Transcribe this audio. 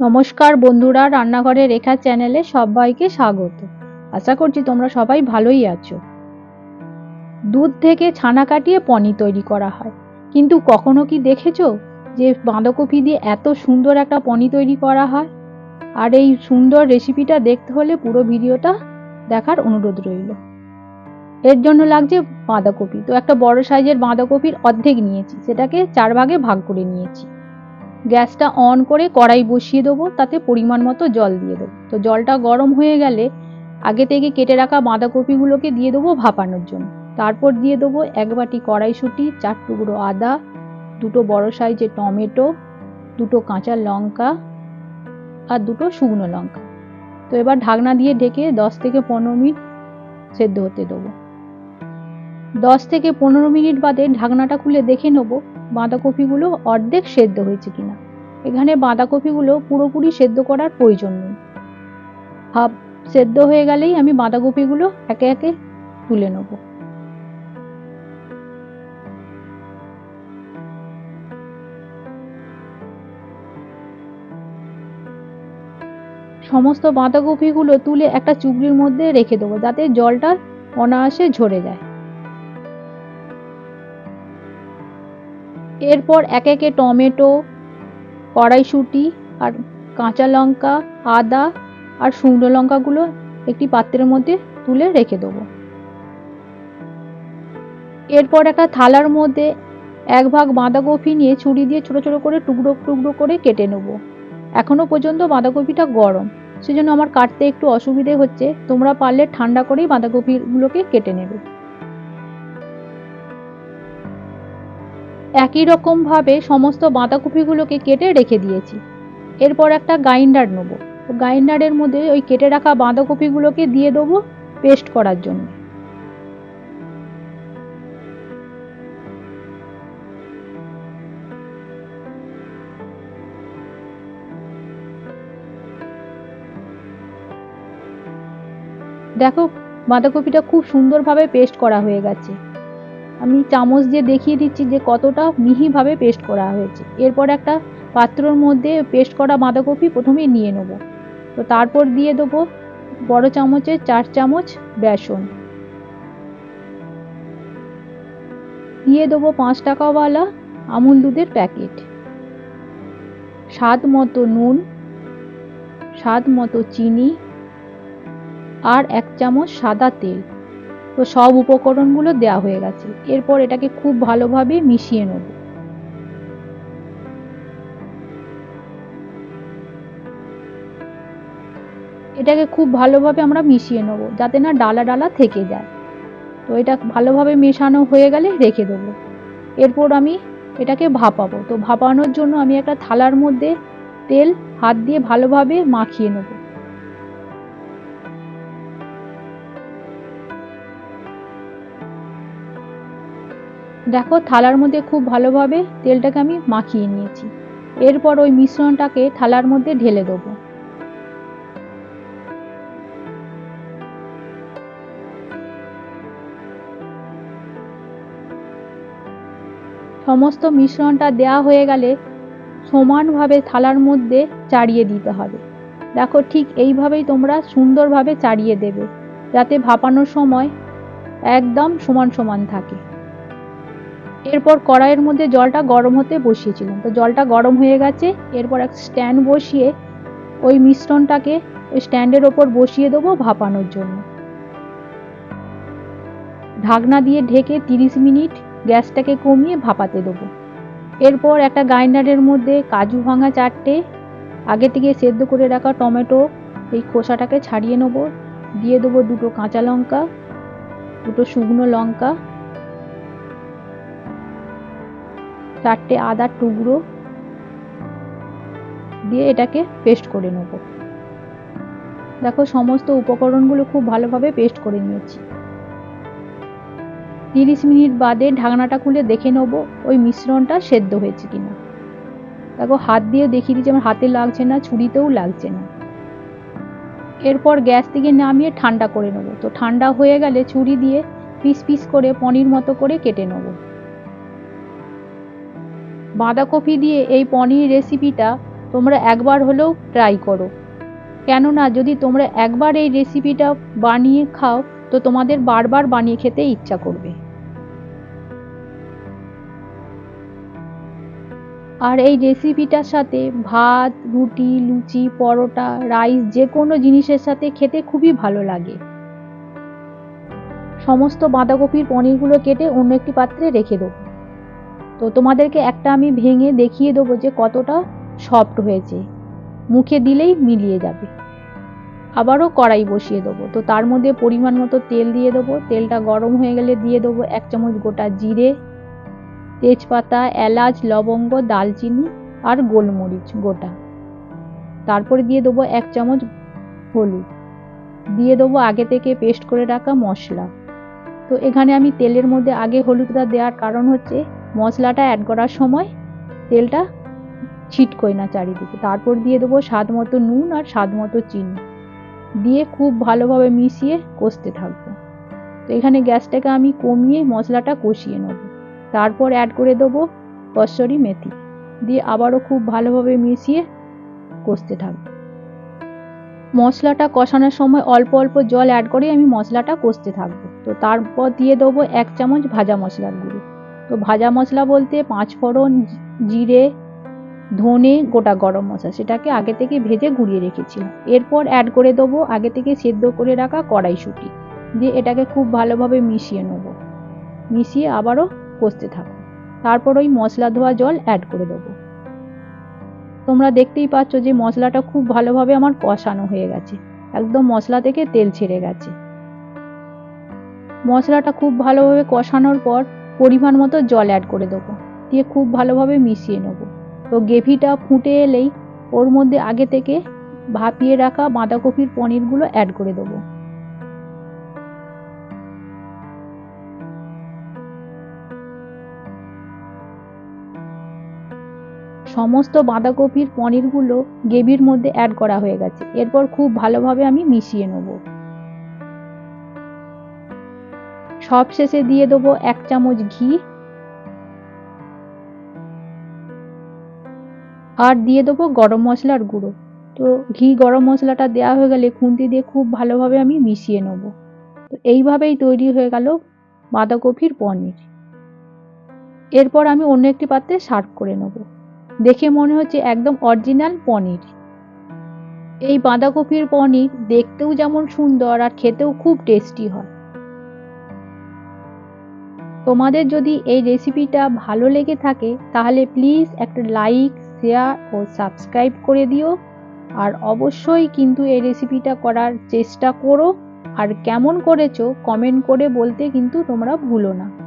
নমস্কার বন্ধুরা রান্নাঘরে রেখা চ্যানেলে সবাইকে স্বাগত। আশা করছি তোমরা সবাই ভালোই আছো। দুধ থেকে ছানা কাটিয়ে পনির তৈরি করা হয়। কিন্তু কখনো কি দেখেছ যে বাঁধাকপি দিয়ে এত সুন্দর একটা পনির তৈরি করা হয়? আর এই সুন্দর রেসিপিটা দেখতে হলে পুরো ভিডিওটা দেখার অনুরোধ রইল। এর জন্য লাগছে বাঁধাকপি। তো একটা বড় সাইজের বাঁধাকপির অর্ধেক নিয়েছি। সেটাকে চার ভাগে ভাগ করে নিয়েছি। গ্যাসটা অন করে কড়াই বসিয়ে দেবো, তাতে পরিমাণ মতো জল দিয়ে দেবো। তো জলটা গরম হয়ে গেলে আগে থেকে কেটে রাখা বাঁধাকপিগুলোকে দিয়ে দেবো ভাপানোর জন্য। তারপর দিয়ে দেবো এক বাটি কড়াইশুঁটি, চার টুকরো আদা, দুটো বড় সাইজের টমেটো, দুটো কাঁচা লঙ্কা আর দুটো শুকনো লঙ্কা। তো এবার ঢাকনা দিয়ে ঢেকে দশ থেকে পনেরো মিনিট সেদ্ধ হতে দেবো। দশ থেকে পনেরো মিনিট বাদে ঢাকনাটা খুলে দেখে নেব বাঁধাকপিগুলো অর্ধেক সেদ্ধ হয়েছে কিনা। এখানে বাঁধাকপিগুলো পুরোপুরি সেদ্ধ করার প্রয়োজন নেই। হাফ সেদ্ধ হয়ে গেলেই আমি বাঁধাকপিগুলো একে একে তুলে নেব। সমস্ত বাঁধাকপিগুলো তুলে একটা চুবড়ির মধ্যে রেখে দেবো যাতে জলটা অনায়াসে ঝরে যায়। এরপর এক একে টমেটো, কড়াইশুঁটি আর কাঁচা লঙ্কা, আদা আর শুকনো লঙ্কাগুলো একটি পাত্রের মধ্যে তুলে রেখে দেবো। এরপর একটা থালার মধ্যে এক ভাগ বাঁধাকপি নিয়ে ছুরি দিয়ে ছোট ছোট করে টুকরো টুকরো করে কেটে নেব। এখনও পর্যন্ত বাঁধাকপিটা গরম, সেজন্য আমার কাটতে একটু অসুবিধে হচ্ছে। তোমরা পারলে ঠান্ডা করেই বাঁধাকপিগুলোকে কেটে নেবে। একই রকম ভাবে সমস্ত বাঁধাকপিগুলোকে কেটে রেখে দিয়েছি। এরপর একটা গ্রাইন্ডার নেব। গ্রাইন্ডারের মধ্যে ওই কেটে রাখা বাঁধাকপিগুলোকে দিয়ে দেবো পেস্ট করার জন্য। দেখো, বাঁধাকপিটা খুব সুন্দরভাবে পেস্ট করা হয়ে গেছে। আমি চামচ দিয়ে দেখিয়ে দিচ্ছি যে কতটা মিহিভাবে পেস্ট করা হয়েছে। এরপর একটা পাত্রর মধ্যে পেস্ট করা বাঁধাকপি প্রথমেই নিয়ে নেব। তো তারপর দিয়ে দেবো বড় চামচের চার চামচ বেসন। দিয়ে দেবো পাঁচ টাকাওয়ালা আমুল দুধের প্যাকেট। স্বাদ মতো নুন, স্বাদ মতো চিনি আর এক চামচ সাদা তেল। তো সব উপকরণগুলো দেওয়া হয়ে গেছে। এরপর এটাকে খুব ভালোভাবে মিশিয়ে নেব। এটাকে খুব ভালোভাবে আমরা মিশিয়ে নেব, যাতে না ডালা ডালা থেকে যায়। তো এটা ভালোভাবে মেশানো হয়ে গেলে রেখে দেবো। এরপর আমি এটাকে ভাপাবো। তো ভাপানোর জন্য আমি একটা থালার মধ্যে তেল হাত দিয়ে ভালোভাবে মাখিয়ে নেব। দেখো থালার মধ্যে খুব ভালোভাবে তেলটাকে আমি মাখিয়ে নিয়েছি। এরপর ওই মিশ্রণটাকে থালার মধ্যে ঢেলে দেবো। সমস্ত মিশ্রণটা দেয়া হয়ে গেলে সমানভাবে থালার মধ্যে চাড়িয়ে দিতে হবে। দেখো ঠিক এইভাবেই তোমরা সুন্দরভাবে চাড়িয়ে দেবে, যাতে ভাপানোর সময় একদম সমান সমান থাকে। এরপর কড়াইয়ের মধ্যে জলটা গরম হতে বসিয়েছিলাম। তো জলটা গরম হয়ে গেছে, এরপর এক স্ট্যান্ড বসিয়ে ওই মিশ্রণটাকে ওই স্ট্যান্ডের ওপর বসিয়ে দেবো ভাপানোর জন্য। ঢাকনা দিয়ে ঢেকে তিরিশ মিনিট গ্যাসটাকে কমিয়ে ভাপাতে দেবো। এরপর একটা গ্রাইন্ডারের মধ্যে কাজু ভাঙা চারটে, আগে থেকে সেদ্ধ করে রাখা টমেটো, এই খোসাটাকে ছাড়িয়ে নেব। দিয়ে দেবো দুটো কাঁচা লঙ্কা, দুটো শুকনো লঙ্কা চারটে আদার টুকরো দিয়ে এটাকে পেস্ট করে নেব। দেখো সমস্ত উপকরণগুলো খুব ভালোভাবে পেস্ট করে নিয়েছি। তিরিশ মিনিট বাদে ঢাকনাটা খুলে দেখে নেব ওই মিশ্রণটা সেদ্ধ হয়েছে কিনা। দেখো হাত দিয়ে দেখিয়ে দিচ্ছি আমার হাতে লাগছে না, ছুরিতেও লাগছে না। এরপর গ্যাস থেকে নামিয়ে ঠান্ডা করে নেব। তো ঠান্ডা হয়ে গেলে ছুরি দিয়ে পিস পিস করে পনির মতো করে কেটে নেব। বাঁধাকপি দিয়ে এই পনির রেসিপিটা তোমরা একবার হলেও ট্রাই করো। কেননা যদি তোমরা একবার এই রেসিপিটা বানিয়ে খাও, তো তোমাদের বারবার বানিয়ে খেতে ইচ্ছা করবে। আর এই রেসিপিটার সাথে ভাত, রুটি, লুচি, পরোটা রাইস যে কোনো জিনিসের সাথে খেতে খুবই ভালো লাগে। সমস্ত বাঁধাকপির পনিরগুলো কেটে অন্য একটি পাত্রে রেখে দেবো। তো তোমাদেরকে একটা আমি ভেঙে দেখিয়ে দেবো যে কতটা সফট হয়েছে। মুখে দিলেই মিলিয়ে যাবে। আবারও কড়াই বসিয়ে দেবো। তো তার মধ্যে পরিমাণ মতো তেল দিয়ে দেবো। তেলটা গরম হয়ে গেলে দিয়ে দেবো এক চামচ গোটা জিরে, তেজপাতা, এলাচ, লবঙ্গ, দালচিনি আর গোলমরিচ গোটা। তারপরে দিয়ে দেবো এক চামচ হলুদ। দিয়ে দেবো আগে থেকে পেস্ট করে রাখা মশলা। তো এখানে আমি তেলের মধ্যে আগে হলুদটা দেওয়ার কারণ হচ্ছে মশলাটা অ্যাড করার সময় তেলটা ছিটকোয় না চারিদিকে। তারপর দিয়ে দেবো স্বাদ মতো নুন আর স্বাদ মতো চিনি। দিয়ে খুব ভালোভাবে মিশিয়ে কষতে থাকব। তো এখানে গ্যাসটাকে আমি কমিয়ে মশলাটা কষিয়ে নেব। তারপর অ্যাড করে দেবো কসরি মেথি। দিয়ে আবারও খুব ভালোভাবে মিশিয়ে কষতে থাকব। মশলাটা কষানোর সময় অল্প অল্প জল অ্যাড করে আমি মশলাটা কষতে থাকব। তো তারপর দিয়ে দেবো এক চামচ ভাজা মশলার গুঁড়ো। তো ভাজা মশলা বলতে পাঁচ ফোড়ন জিরে, ধনে, গোটা গরম মশলা, সেটাকে আগে থেকে ভেজে গুঁড়িয়ে রেখেছিলাম এরপর অ্যাড করে দেবো আগে থেকে সেদ্ধ করে রাখা কড়াইশুঁটি। দিয়ে এটাকে খুব ভালোভাবে মিশিয়ে নেব। মিশিয়ে আবারও কষতে থাকব তারপর ওই মশলা ধোয়া জল অ্যাড করে দেবো। তোমরা দেখতেই পাচ্ছ যে মশলাটা খুব ভালোভাবে আমার কষানো হয়ে গেছে। একদম মশলা থেকে তেল ছেড়ে গেছে। মশলাটা খুব ভালোভাবে কষানোর পর পরিমাণ মতো জল অ্যাড করে দেবো। দিয়ে খুব ভালোভাবে মিশিয়ে নেব। তো গ্রেভিটা ফুটে এলেই ওর মধ্যে আগে থেকে ভাপিয়ে রাখা বাঁধাকপির পনিরগুলো অ্যাড করে দেবো। সমস্ত বাঁধাকপির পনিরগুলো গ্রেভির মধ্যে অ্যাড করা হয়ে গেছে। এরপর খুব ভালোভাবে আমি মিশিয়ে নেব। সব শেষে দিয়ে দেবো এক চামচ ঘি। আর দিয়ে দেবো গরম মশলার গুঁড়ো। তো ঘি গরম মশলাটা দেওয়া হয়ে গেলে খুন্তি দিয়ে খুব ভালোভাবে আমি মিশিয়ে নেব। তো এইভাবেই তৈরি হয়ে গেল বাঁধাকপির পনির। এরপর আমি অন্য একটি পাত্রে সার্ভ করে নেব। দেখে মনে হচ্ছে একদম অরিজিনাল পনির। এই বাঁধাকপির পনির দেখতেও যেমন সুন্দর আর খেতেও খুব টেস্টি হয়। তোমাদের যদি এই রেসিপিটা ভালো লেগে থাকে, তাহলে প্লিজ একটা লাইক শেয়ার ও সাবস্ক্রাইব করে দিও। আর অবশ্যই কিন্তু এই রেসিপিটা করার চেষ্টা করো। আর কেমন করেছ কমেন্ট করে বলতে কিন্তু তোমরা ভুলো না।